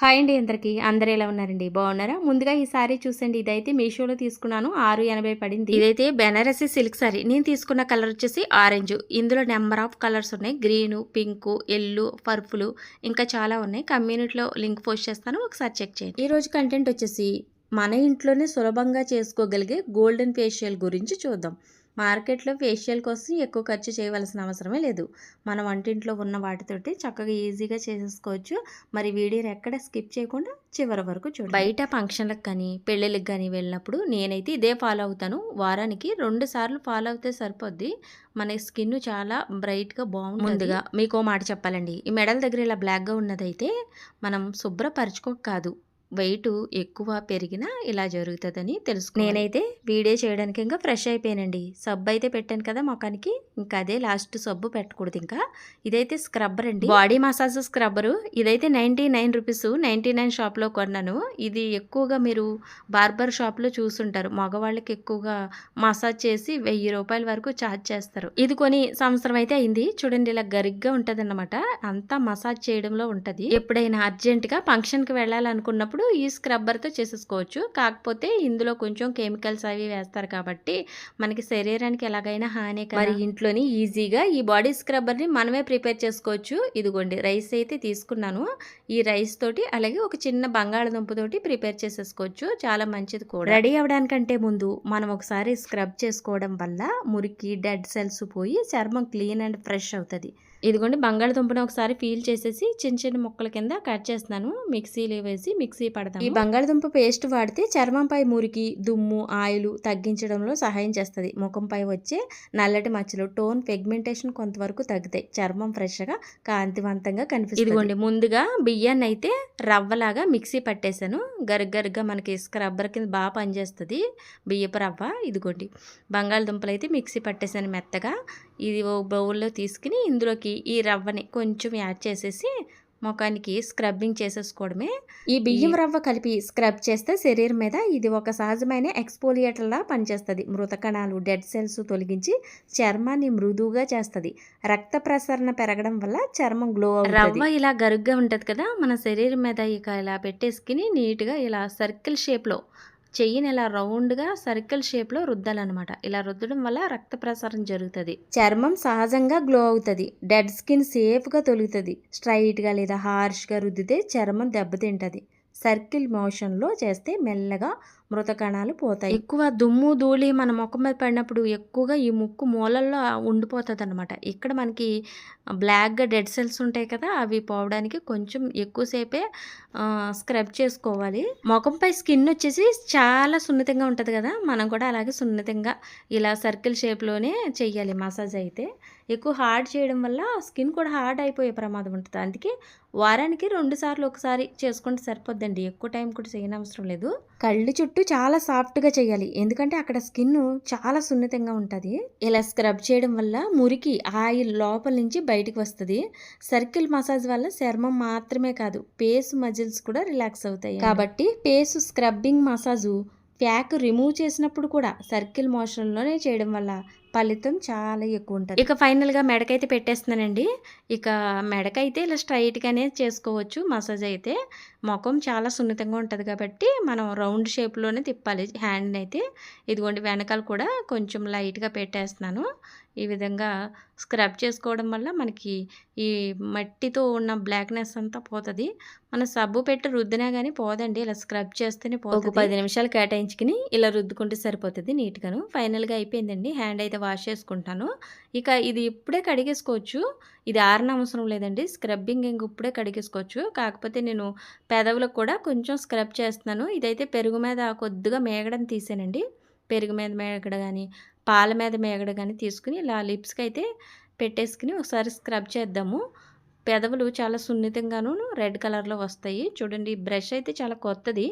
Hi అండి అందరికీ. అందరు ఎలా ఉన్నారండి? బాగున్నారా? ముందుగా ఈ సారీ చూసండి. ఇదైతే మీషోలో తీసుకున్నాను. ఆరు ఎనభై పడింది. ఇదైతే బెనారసి సిల్క్ సారీ. నేను తీసుకున్న కలర్ వచ్చేసి ఆరెంజ్. ఇందులో నెంబర్ ఆఫ్ కలర్స్ ఉన్నాయి. గ్రీను పింక్ ఎల్లు పర్పుల్ ఇంకా చాలా ఉన్నాయి. కమ్యూనిటీలో లింక్ పోస్ట్ చేస్తాను. ఒకసారి చెక్ చేయండి. ఈ రోజు కంటెంట్ వచ్చేసి మన ఇంట్లోనే సులభంగా చేసుకోగలిగే గోల్డెన్ ఫేషియల్ గురించి చూద్దాం. మార్కెట్లో ఫేషియల్ కోసం ఎక్కువ ఖర్చు చేయవలసిన అవసరమే లేదు. మన వంటింట్లో ఉన్న వాటితోటి చక్కగా ఈజీగా చేసేసుకోవచ్చు మరి వీడియోని ఎక్కడ స్కిప్ చేయకుండా చివరి వరకు చూడండి. బయట ఫంక్షన్లకు కానీ పెళ్ళిళ్ళకి కానీ వెళ్ళినప్పుడు నేనైతే ఇదే ఫాలో అవుతాను. వారానికి రెండు సార్లు ఫాలో అవుతే సరిపోద్ది. మన స్కిన్ చాలా బ్రైట్గా బాగుంది ముందుగా మీకు మాట చెప్పాలండి. ఈ మెడల దగ్గర ఇలా బ్లాక్గా ఉన్నదైతే మనం శుభ్రపరచుకోక కాదు. వెయిట్ ఎక్కువ పెరిగినా ఇలా జరుగుతుందని తెలుసు నేనైతే వీడియో చేయడానికి ఇంకా ఫ్రెష్ అయిపోయానండి. సబ్బు అయితే పెట్టాను కదా మొఖానికి ఇంకా అదే లాస్ట్ సబ్బు పెట్టకూడదు ఇంకా. ఇదైతే స్క్రబ్బర్ అండి. Body massage scrubber. ఇదైతే ninety nine rupees ninety nine షాప్లో కొన్నాను. ఇది ఎక్కువగా మీరు బార్బర్ షాప్లో చూసుంటారు. మగవాళ్ళకి ఎక్కువగా మసాజ్ చేసి వెయ్యి రూపాయల వరకు ఛార్జ్ చేస్తారు. ఇది కొని సంవత్సరం అయితే అయింది. చూడండి ఇలా గరిగ్గా ఉంటుంది అంతా మసాజ్ చేయడంలో ఉంటుంది. ఎప్పుడైనా అర్జెంటుగా ఫంక్షన్కి వెళ్ళాలనుకున్నప్పుడు ఈ స్క్రబ్బర్తో చేసేసుకోవచ్చు. కాకపోతే ఇందులో కొంచెం కెమికల్స్ అవి వేస్తారు కాబట్టి మనకి శరీరానికి ఎలాగైనా హాని మరి ఇంట్లోని ఈజీగా ఈ బాడీ స్క్రబ్బర్ని మనమే ప్రిపేర్ చేసుకోవచ్చు. ఇదిగోండి రైస్ అయితే తీసుకున్నాను. ఈ రైస్ తోటి అలాగే ఒక చిన్న బంగాళదుంప తోటి ప్రిపేర్ చేసేసుకోవచ్చు. చాలా మంచిది కూడా. రెడీ అవ్వడానికంటే ముందు మనం ఒకసారి స్క్రబ్ చేసుకోవడం వల్ల మురికి డెడ్ సెల్స్ పోయి చర్మం క్లీన్ అండ్ ఫ్రెష్ అవుతుంది. ఇదిగోండి బంగాళదుంపను ఒకసారి పీల్ చేసేసి చిన్న చిన్న ముక్కల కింద కట్ చేస్తున్నాను. మిక్సీలో వేసి మిక్సీ పడతాను. ఈ బంగాళదుంప పేస్ట్ వాడితే చర్మంపై మురికి దుమ్ము ఆయిల్ తగ్గించడంలో సహాయం చేస్తుంది. ముఖంపై వచ్చే నల్లటి మచ్చలు టోన్ పెగ్మెంటేషన్ కొంతవరకు తగ్గుతాయి. చర్మం ఫ్రెష్గా కాంతివంతంగా కనిపిస్తుంది. ఇదిగోండి ముందుగా బియ్యాన్ని అయితే రవ్వలాగా మిక్సీ పట్టేశాను. గరుగ్గరుగ్గా మనకి స్క్రబ్బర్ కింద బాగా పనిచేస్తుంది. బియ్యపు రవ్వ ఇదిగోండి. బంగాళదుంపలు అయితే మిక్సీ పట్టేశాను మెత్తగా. ఇది ఓ బౌల్లో తీసుకుని ఇందులోకి ఈ రవ్వని కొంచెం యాడ్ చేసేసి ముఖానికి స్క్రబ్బింగ్ చేసేసుకోవడమే. ఈ బియ్యం రవ్వ కలిపి స్క్రబ్ చేస్తే శరీరం మీద ఇది ఒక సహజమైన ఎక్స్పోలియేటర్లా పనిచేస్తుంది. మృత కణాలు డెడ్ సెల్స్ తొలగించి చర్మాన్ని మృదువుగా చేస్తుంది. రక్త ప్రసరణ పెరగడం వల్ల చర్మం గ్లో రవ్వ ఇలా గరుగ్గా ఉంటుంది కదా మన శరీరం మీద ఇక ఇలా పెట్టేసుకుని నీట్గా ఇలా సర్కిల్ షేప్లో చెయ్యిని ఇలా రౌండ్గా సర్కిల్ షేప్లో రుద్దాలన్నమాట. ఇలా రుద్దడం వల్ల రక్త ప్రసారం జరుగుతుంది. చర్మం సహజంగా గ్లో అవుతుంది. డెడ్ స్కిన్ సేఫ్గా తొలుగుతుంది. స్ట్రైట్గా లేదా హార్ష్గా రుద్దితే చర్మం దెబ్బతింటుంది. సర్కిల్ మోషన్లో చేస్తే మెల్లగా మృత కణాలు పోతాయి. ఎక్కువ దుమ్ము ధూళి మన ముఖం మీద పడినప్పుడు ఎక్కువగా ఈ ముక్కు మూలల్లో ఉండిపోతుంది అనమాట ఇక్కడ మనకి బ్లాక్గా డెడ్ సెల్స్ ఉంటాయి కదా అవి పోవడానికి కొంచెం ఎక్కువసేపే స్క్రబ్ చేసుకోవాలి. ముఖంపై స్కిన్ వచ్చేసి చాలా సున్నితంగా ఉంటుంది కదా మనం కూడా అలాగే సున్నితంగా ఇలా సర్కిల్ షేప్లోనే చెయ్యాలి మసాజ్ అయితే. ఎక్కువ హార్డ్ చేయడం వల్ల స్కిన్ కూడా హార్డ్ అయిపోయే ప్రమాదం ఉంటుంది. అందుకే వారానికి రెండు సార్లు ఒకసారి చేసుకుంటే సరిపోద్దండి. ఎక్కువ టైం కూడా చేయనవసరం లేదు. కళ్ళు చుట్టూ చాలా సాఫ్ట్గా చేయాలి. ఎందుకంటే అక్కడ స్కిన్ చాలా సున్నితంగా ఉంటుంది. ఇలా స్క్రబ్ చేయడం వల్ల మురికి ఆయిల్ లోపల నుంచి బయటికి వస్తుంది. సర్కిల్ మసాజ్ వల్ల చర్మం మాత్రమే కాదు పేస్ మజిల్స్ కూడా రిలాక్స్ అవుతాయి. కాబట్టి face scrubbing massage pack remove చేసినప్పుడు కూడా సర్కిల్ మోషన్లోనే చేయడం వల్ల ఫలితం చాలా ఎక్కువ ఉంటుంది. ఇక ఫైనల్గా మెడకైతే పెట్టేస్తున్నానండి. ఇక మెడకైతే ఇలా స్ట్రైట్గానే చేసుకోవచ్చు మసాజ్ అయితే. ముఖం చాలా సున్నితంగా ఉంటుంది కాబట్టి మనం రౌండ్ షేప్లోనే తిప్పాలి. హ్యాండ్ని అయితే ఇదిగోండి వెనకాల కూడా కొంచెం లైట్గా పెట్టేస్తున్నాను. ఈ విధంగా స్క్రబ్ చేసుకోవడం వల్ల మనకి ఈ మట్టితో ఉన్న బ్లాక్నెస్ అంతా పోతుంది. మన సబ్బు పెట్టి రుద్దినా కానీ పోదండి. ఇలా స్క్రబ్ చేస్తేనే పోతుంది. ఒక పది నిమిషాలు కేటాయించుకుని ఇలా రుద్దుకుంటే సరిపోతుంది నీట్గాను. ఫైనల్గా అయిపోయిందండి. హ్యాండ్ అయితే వాష్ చేసుకుంటాను ఇక ఇది ఇప్పుడే కడిగేసుకోవచ్చు. ఇది ఆరిన అవసరం లేదండి. స్క్రబ్బింగ్ ఇంక ఇప్పుడే కడిగేసుకోవచ్చు. కాకపోతే నేను పెదవులకు కూడా కొంచెం స్క్రబ్ చేస్తున్నాను. ఇదైతే పెరుగు మీద కొద్దిగా మేగడం తీసానండి. పెరుగు మీద మేగడ కానీ పాల మీద మేగడ కానీ తీసుకుని ఇలా లిప్స్కి అయితే పెట్టేసుకుని ఒకసారి స్క్రబ్ చేద్దాము. పెదవులు చాలా సున్నితంగాను రెడ్ కలర్లో వస్తాయి. చూడండి బ్రష్ అయితే చాలా కొత్తది.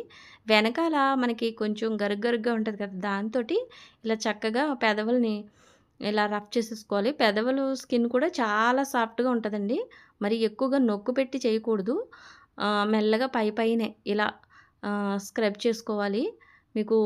వెనకాల మనకి కొంచెం గరుగ్గరుగ్గా ఉంటుంది కదా దాంతో ఇలా చక్కగా పెదవుల్ని ఇలా రఫ్ చేసేసుకోవాలి పెదవులు స్కిన్ కూడా చాలా సాఫ్ట్గా ఉంటుందండి మరి ఎక్కువగా నొక్కు పెట్టి చేయకూడదు మెల్లగా పై పైనే ఇలా స్క్రబ్ చేసుకోవాలి మీకు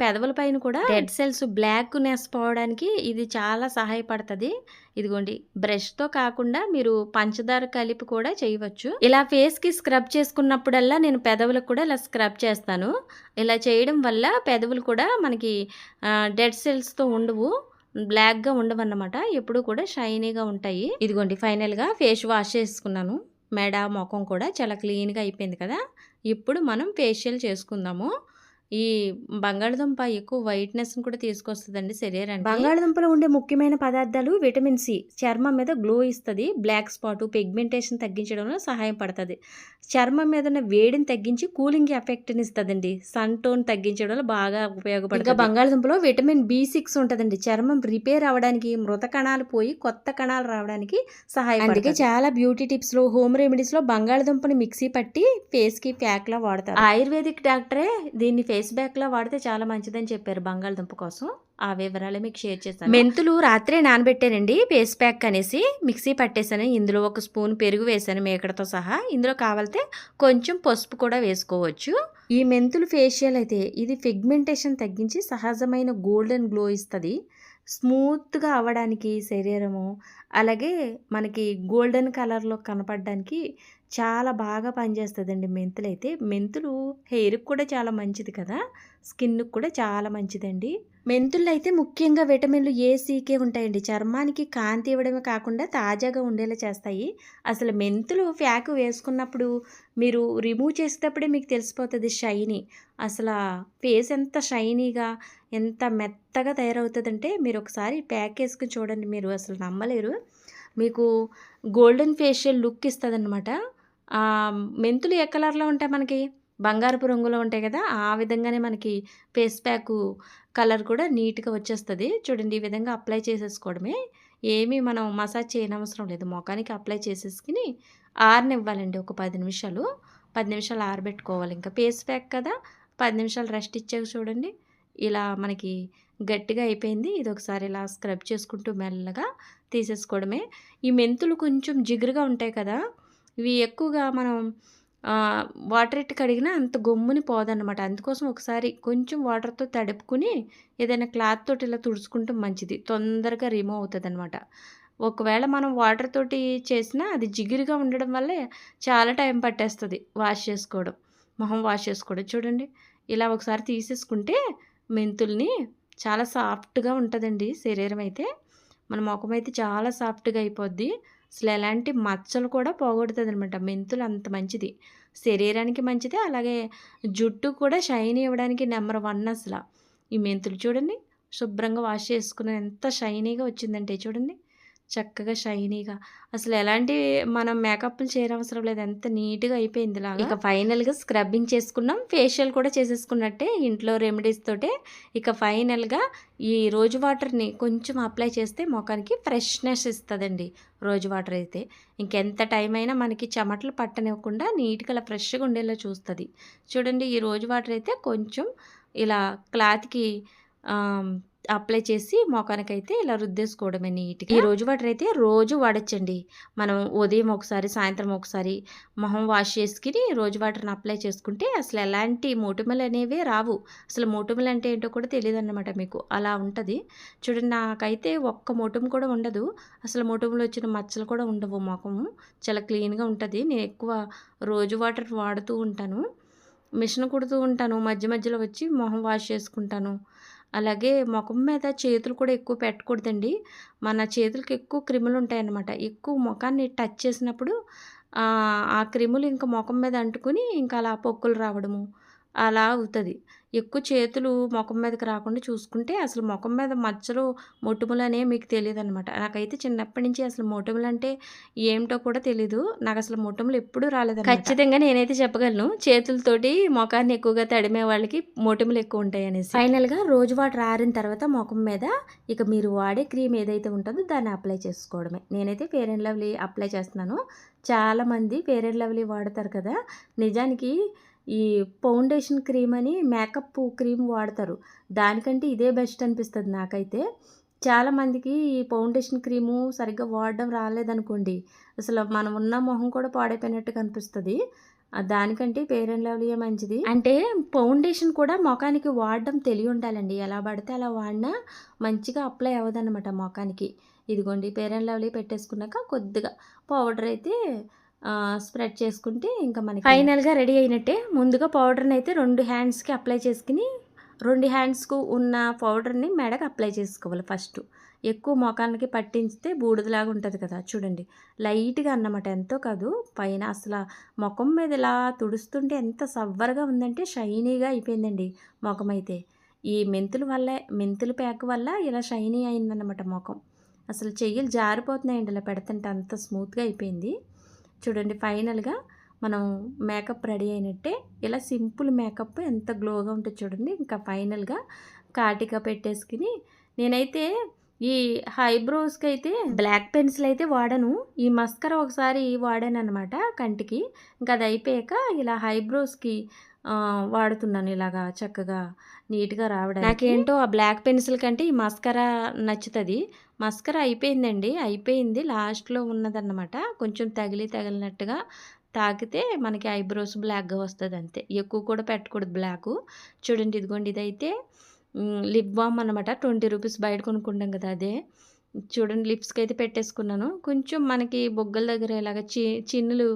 పెదవుల పైన కూడా రెడ్ సెల్స్ బ్లాక్‌నెస్ పోవడానికి ఇది చాలా సహాయపడతది. ఇదిగోండి బ్రష్‌తో కాకుండా మీరు పంచదార కలిపి కూడా చేయవచ్చు. ఇలా ఫేస్‌కి స్క్రబ్ చేసుకున్నప్పుడల్లా నేను పెదవులకు కూడా ఇలా స్క్రబ్ చేస్తాను. ఇలా చేయడం వల్ల పెదవులు కూడా మనకి డెడ్ సెల్స్‌తో ఉండవు. బ్లాక్‌గా ఉండవన్నమాట. ఎప్పుడూ కూడా షైనీగా ఉంటాయి. ఇదిగోండి ఫైనల్‌గా ఫేస్ వాష్ చేసుకున్నాను. మెడ, మొఖం కూడా చాలా క్లీన్‌గా అయిపోయింది కదా! ఇప్పుడు మనం ఫేషియల్ చేసుకుందాము. ఈ బంగాళదుంప ఎక్కువ వైట్‌నెస్‌ని కూడా తీసుకొస్తదండి శరీరానికి. బంగాళదుంపలో ఉండే ముఖ్యమైన పదార్థాలు విటమిన్ సి. చర్మం మీద గ్లో ఇస్తది. బ్లాక్ స్పాట్, పిగ్మెంటేషన్ తగ్గించడంలో సహాయపడతది. చర్మం మీద ఉన్న వేడిని తగ్గించి కూలింగ్ ఎఫెక్ట్‌ని ఇస్తదండి. సన్ టోన్ తగ్గించడంలో బాగా ఉపయోగపడుతది. ఇంకా బంగాళదుంపలో విటమిన్ బి సిక్స్ ఉంటదండి. చర్మం రిపేర్ అవ్వడానికి, మృత కణాలు పోయి కొత్త కణాలు రావడానికి సహాయపడతది. అందుకే చాలా బ్యూటీ టిప్స్‌లో, హోమ్ రెమెడీస్‌లో బంగాళదుంపని మిక్సీ పట్టి ఫేస్‌కి ప్యాక్‌లా వాడతారు. ఆయుర్వేదిక్ డాక్టరే దీన్ని ఫేస్ ప్యాక్‌లా వాడితే చాలా మంచిదని చెప్పారు బంగాళదుంప కోసం. ఆ వివరాలు మీకు షేర్ చేస్తాను మెంతులు రాత్రే నానబెట్టానండి పేస్ ప్యాక్ అనేసి. మిక్సీ పట్టేసాను. ఇందులో ఒక స్పూన్ పెరుగు వేసాను మేకడతో సహా. ఇందులో కావాలితే కొంచెం పసుపు కూడా వేసుకోవచ్చు. ఈ మెంతులు ఫేషియల్ అయితే ఇది ఫిగ్మెంటేషన్ తగ్గించి సహజమైన గోల్డెన్ గ్లో ఇస్తుంది స్మూత్‌గా అవ్వడానికి శరీరము, అలాగే మనకి గోల్డెన్ కలర్‌లో కనపడడానికి చాలా బాగా పనిచేస్తుందండి మెంతులు అయితే మెంతులు హెయిర్‌కి కూడా చాలా మంచిది కదా! స్కిన్‌కి కూడా చాలా మంచిదండి. మెంతుల్లో అయితే ముఖ్యంగా విటమిన్‌లు ఏ, సీకే ఉంటాయండి. చర్మానికి కాంతి ఇవ్వడమే కాకుండా తాజాగా ఉండేలా చేస్తాయి. అసలు మెంతులు ఫ్యాక్ వేసుకున్నప్పుడు మీరు రిమూవ్ చేసేటప్పుడే మీకు తెలిసిపోతుంది షైనీ. అసలు ఫేస్ ఎంత షైనీగా, ఎంత మెత్తగా తయారవుతుందంటే మీరు ఒకసారి ప్యాక్ వేసుకుని చూడండి మీరు అసలు నమ్మలేరు. మీకు గోల్డెన్ ఫేషియల్ లుక్ ఇస్తుందన్నమాట మెంతులు ఏ కలర్‌లో ఉంటాయి మనకి? బంగారపు రంగులో ఉంటాయి కదా! ఆ విధంగానే మనకి ఫేస్ ప్యాకు కలర్ కూడా నీట్‌గా వచ్చేస్తుంది చూడండి ఈ విధంగా అప్లై చేసేసుకోవడమే. ఏమీ మనం మసాజ్ చేయనవసరం లేదు. ముఖానికి అప్లై చేసేసుకుని ఆరనివ్వాలండి ఒక పది నిమిషాలు. పది నిమిషాలు ఆరబెట్టుకోవాలి. ఇంకా ఫేస్ ప్యాక్ కదా! పది నిమిషాలు రెస్ట్ ఇచ్చాక చూడండి. ఇలా మనకి గట్టిగా అయిపోయింది. ఇది ఒకసారి ఇలా స్క్రబ్ చేసుకుంటూ మెల్లగా తీసేసుకోవడమే. ఈ మెంతులు కొంచెం జిగురుగా ఉంటాయి కదా! ఇవి ఎక్కువగా మనం వాటర్ ఎట్టి కడిగినా అంత గమ్ముని పోదన్నమాట. అందుకోసం ఒకసారి కొంచెం వాటర్‌తో తడుపుకొని ఏదైనా క్లాత్ తోటి ఇలా తుడుచుకుంటే మంచిది. తొందరగా రిమూవ్ అనమాట ఒకవేళ మనం వాటర్ తోటి చేసినా అది జిగురుగా ఉండడం వల్లే చాలా టైం పట్టేస్తుంది వాష్ చేసుకోవడం. మొహం వాష్ చేసుకోవడం. చూడండి ఇలా ఒకసారి తీసేసుకుంటే మెంతుల్ని చాలా సాఫ్ట్‌గా ఉంటుందండి శరీరం అయితే. మన ముఖం అయితే చాలా సాఫ్ట్‌గా అయిపోద్ది. అసలు ఎలాంటి మచ్చలు కూడా పోగొడుతదనమాట. మెంతులు అంత మంచిది. శరీరానికి మంచిది. అలాగే జుట్టు కూడా షైన్ ఇవ్వడానికి నెంబర్ వన్ అసలు ఈ మెంతులు చూడండి. శుభ్రంగా వాష్ చేసుకున్న ఎంత షైనీగా వచ్చిందంటే చూడండి. చక్కగా షైనీగా. అసలు ఎలాంటి మనం మేకప్‌లు చేయనవసరం లేదు. ఎంత నీట్‌గా అయిపోయింది ఇలా ఇక ఫైనల్‌గా స్క్రబ్బింగ్ చేసుకున్నాం. ఫేషియల్ కూడా చేసేసుకున్నట్టే ఇంట్లో రెమెడీస్ తోటే. ఇక ఫైనల్‌గా ఈ రోజు వాటర్‌ని కొంచెం అప్లై చేస్తే ముఖానికి ఫ్రెష్‌నెస్ ఇస్తుందండి రోజు వాటర్ అయితే. ఇంకెంత టైం అయినా మనకి చెమటలు పట్టనివ్వకుండా నీట్‌గా అలా ఫ్రెష్‌గా ఉండేలా చూస్తుంది చూడండి ఈ రోజు వాటర్ అయితే కొంచెం ఇలా క్లాత్‌కి అప్లై చేసి మొఖానికైతే ఇలా రుద్దేసుకోవడమే నీట్‌గా. ఈ రోజ్ వాటర్ అయితే రోజు వాడొచ్చండి. మనం ఉదయం ఒకసారి, సాయంత్రం ఒకసారి మొహం వాష్ చేసుకొని రోజ్ వాటర్‌ని అప్లై చేసుకుంటే అసలు ఎలాంటి మొటిమలు అనేవే రావు. అసలు మొటిమలు అంటే ఏంటో కూడా తెలీదన్నమాట మీకు. అలా ఉంటది. చూడండి నాకైతే ఒక్క మొటిమ కూడా ఉండదు. అసలు మొటిమలు వచ్చిన మచ్చలు కూడా ఉండవు మొఖము. చాలా క్లీన్‌గా ఉంటది. నేను ఎక్కువ రోజ్ వాటర్ వాడుతూ ఉంటాను. మిషన్ కుడుతూ ఉంటాను. మధ్య మధ్యలో వచ్చి మొహం వాష్ చేసుకుంటాను. అలాగే ముఖం మీద చేతులు కూడా ఎక్కువ పెట్టకూడదండి. మన చేతులకి ఎక్కువ క్రిములు ఉంటాయన్నమాట. ఎక్కువ ముఖాన్ని టచ్ చేసినప్పుడు ఆ క్రిములు ఇంకా ముఖం మీద అంటుకొని ఇంకా అలా పొక్కులు రావడము అలా అవుతుంది ఎక్కువ చేతులు మొఖం మీదకి రాకుండా చూసుకుంటే అసలు మొఖం మీద మచ్చలు, మొటిమలు అనేవి మీకు తెలీదనమాట. నాకైతే చిన్నప్పటి నుంచి అసలు మొటిమలంటే ఏమిటో కూడా తెలీదు. నాకసలు మొటిమలు ఎప్పుడూ రాలేదనమాట. ఖచ్చితంగా నేనైతే చెప్పగలను. చేతులతోటి మొఖాన్ని ఎక్కువగా తడిమే వాళ్ళకి మొటిమలు ఎక్కువ ఉంటాయనేసి. ఫైనల్‌గా రోజ్ వాటర్ ఆరిన తర్వాత మొఖం మీద ఇక మీరు వాడే క్రీమ్ ఏదైతే ఉంటుందో దాన్ని అప్లై చేసుకోవడమే. నేనైతే ఫెయిర్ అండ్ లవ్లీ అప్లై చేస్తున్నాను. చాలామంది ఫెయిర్ అండ్ లవ్లీ వాడతారు కదా! నిజానికి ఈ ఫౌండేషన్ క్రీమ్ అని మేకప్ క్రీమ్ వాడతారు. దానికంటే ఇదే బెస్ట్ అనిపిస్తుంది నాకైతే. చాలామందికి ఈ ఫౌండేషన్ క్రీము సరిగ్గా వాడడం రాలేదనుకోండి. అసలు మనం ఉన్న మొహం కూడా పాడైపోయినట్టుగా కనిపిస్తుంది దానికంటే ఫెయిర్ అండ్ లవ్లీయే మంచిది అంటే ఫౌండేషన్ కూడా ముఖానికి వాడడం తెలియ ఉండాలండి ఎలా పడితే అలా వాడినా మంచిగా అప్లై అవ్వదన్నమాట ముఖానికి ఇదిగోండి ఫెయిర్ అండ్ లవ్లీ పెట్టేసుకున్నాక కొద్దిగా పౌడర్ అయితే స్ప్రెడ్ చేసుకుంటే ఇంకా మనకి ఫైనల్గా రెడీ అయినట్టే. ముందుగా పౌడర్ని అయితే రెండు హ్యాండ్స్కి అప్లై చేసుకుని రెండు హ్యాండ్స్కు ఉన్న పౌడర్ని మెడకు అప్లై చేసుకోవాలి ఫస్ట్ ఎక్కువ మొఖానికి పట్టించితే బూడిదలాగా ఉంటుంది కదా చూడండి. లైట్గా అన్నమాట ఎంతో కాదు. పైన అసలు ముఖం మీద ఇలా తుడుస్తుంటే ఎంత సవ్వరగా ఉందంటే షైనీగా అయిపోయిందండి ముఖం అయితే. ఈ మెంతుల వల్లే మెంతుల ప్యాక్ వల్ల ఇలా షైనీ అయిందన్నమాట ముఖం. అసలు చెయ్యలు జారిపోతున్నాయండి ఇలా పెడుతుంటే అంత స్మూత్గా అయిపోయింది. చూడండి ఫైనల్గా మనం మేకప్ రెడీ అయినట్టే. ఇలా సింపుల్ మేకప్ ఎంత గ్లోగా ఉంటుంది చూడండి ఇంకా ఫైనల్గా కాటిక పెట్టేసుకుని నేనైతే ఈ హైబ్రోస్కి అయితే బ్లాక్ పెన్సిల్ అయితే వాడను. ఈ మస్కర ఒకసారి వాడాను అనమాట కంటికి. ఇంకా అది అయిపోయాక ఇలా హైబ్రోస్కి వాడుతున్నాను ఇలాగా చక్కగా. నీట్గా రావడం నాకేంటో ఆ బ్లాక్ పెన్సిల్ కంటే ఈ మస్కరా నచ్చుతుంది. మస్కరా అయిపోయిందండి. అయిపోయింది. లాస్ట్లో ఉన్నదన్నమాట. కొంచెం తగిలి తగిలినట్టుగా తాకితే మనకి ఐబ్రోస్ బ్లాక్గా వస్తుంది అంతే. ఎక్కువ కూడా పెట్టకూడదు బ్లాక్. చూడండి ఇదిగోండి ఇదైతే లిప్ బామ్ అనమాట ట్వంటీ రూపీస్ బయట కొనుక్కుంటాం కదా అదే. చూడండి లిప్స్కి అయితే పెట్టేసుకున్నాను. కొంచెం మనకి బొగ్గల దగ్గర ఇలాగ చి చిన్నులు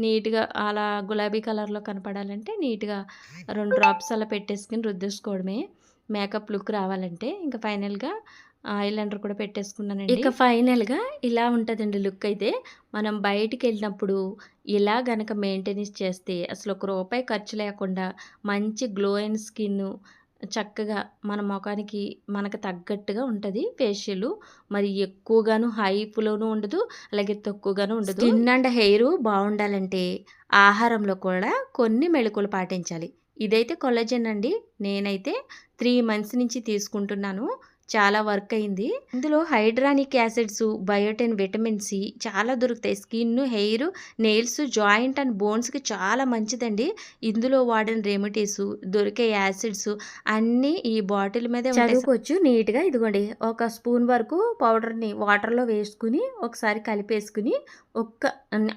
నీట్గా అలా గులాబీ కలర్లో కనపడాలంటే నీట్గా రెండు డ్రాప్స్ అలా పెట్టేసుకుని రుద్దేసుకోవడమే. మేకప్ లుక్ రావాలంటే. ఇంకా ఫైనల్గా ఐలైనర్ కూడా పెట్టేసుకున్నానండి. ఇక ఫైనల్గా ఇలా ఉంటుందండి లుక్ అయితే. మనం బయటికి వెళ్ళినప్పుడు ఇలా గనక మెయింటెనెన్స్ చేస్తే అసలు ఒక రూపాయి ఖర్చు లేకుండా మంచి గ్లో అండ్ స్కిన్ చక్కగా మన ముఖానికి మనకు తగ్గట్టుగా ఉంటుంది. ఫేషియల్ మరి ఎక్కువగాను హైప్లోనూ ఉండదు అలాగే తక్కువగాను ఉండదు. స్కిన్ అండ్ హెయిర్ బాగుండాలంటే ఆహారంలో కూడా కొన్ని మెళుకులు పాటించాలి. ఇదైతే కొల్లజన్ అండి. నేనైతే త్రీ మంత్స్ నుంచి తీసుకుంటున్నాను. చాలా వర్క్ అయింది. ఇందులో hyaluronic acids biotin vitamin C చాలా దొరుకుతాయి. Skin hair nails joint and బోన్స్కి చాలా మంచిదండి. ఇందులో వాడిన రెమెడీస్ దొరికే యాసిడ్స్ అన్నీ ఈ బాటిల్ మీద చదువుకోవచ్చు. నీట్గా ఇదిగోండి. ఒక స్పూన్ వరకు పౌడర్ని వాటర్లో వేసుకుని ఒకసారి కలిపేసుకుని ఒక్క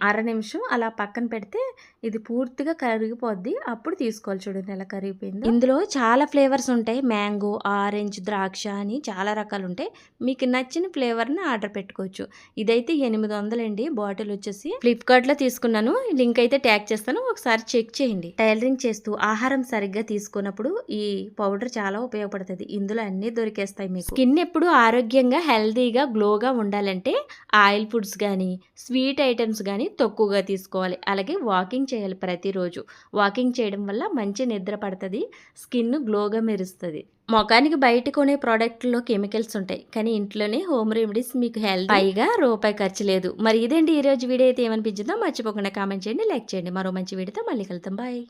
అర నిమిషం అలా పక్కన పెడితే ఇది పూర్తిగా కరిగిపోద్ది. అప్పుడు తీసుకోవాలి చూడండి ఎలా కరిగిపోయింది. ఇందులో చాలా ఫ్లేవర్స్ ఉంటాయి. మ్యాంగో ఆరెంజ్ ద్రాక్ష అని చాలా రకాలు ఉంటాయి మీకు నచ్చిన ఫ్లేవర్ని ఆర్డర్ పెట్టుకోవచ్చు. ఇదైతే ఎనిమిది వందలండి బాటిల్ వచ్చేసి ఫ్లిప్కార్ట్లో తీసుకున్నాను. లింక్ అయితే ట్యాగ్ చేస్తాను. ఒకసారి చెక్ చేయండి. టైలరింగ్ చేస్తూ ఆహారం సరిగ్గా తీసుకున్నప్పుడు ఈ పౌడర్ చాలా ఉపయోగపడుతుంది. ఇందులో అన్నీ దొరికేస్తాయి మీకు. స్కిన్ ఎప్పుడు ఆరోగ్యంగా హెల్తీగా గ్లోగా ఉండాలంటే ఆయిల్ ఫుడ్స్ కానీ స్వీట్ ఐటమ్స్ కానీ తక్కువగా తీసుకోవాలి. అలాగే వాకింగ్ చేయాలి ప్రతిరోజు. వాకింగ్ చేయడం వల్ల మంచి నిద్ర పడుతుంది. స్కిన్ గ్లోగా మెరుస్తుంది. ముఖానికి బయట కొనే ప్రోడక్ట్లో కెమికల్స్ ఉంటాయి. కానీ ఇంట్లోనే హోమ్ రెమెడీస్ మీకు హెల్త్ పైగా రూపాయి ఖర్చు లేదు. మరి ఇదండి ఈరోజు వీడియో. అయితే ఏమనిపించిందో మర్చిపోకుండా కామెంట్ చేయండి లైక్ చేయండి. మరో మంచి వీడియోతో మళ్ళీ కలుద్దాం. బాయ్.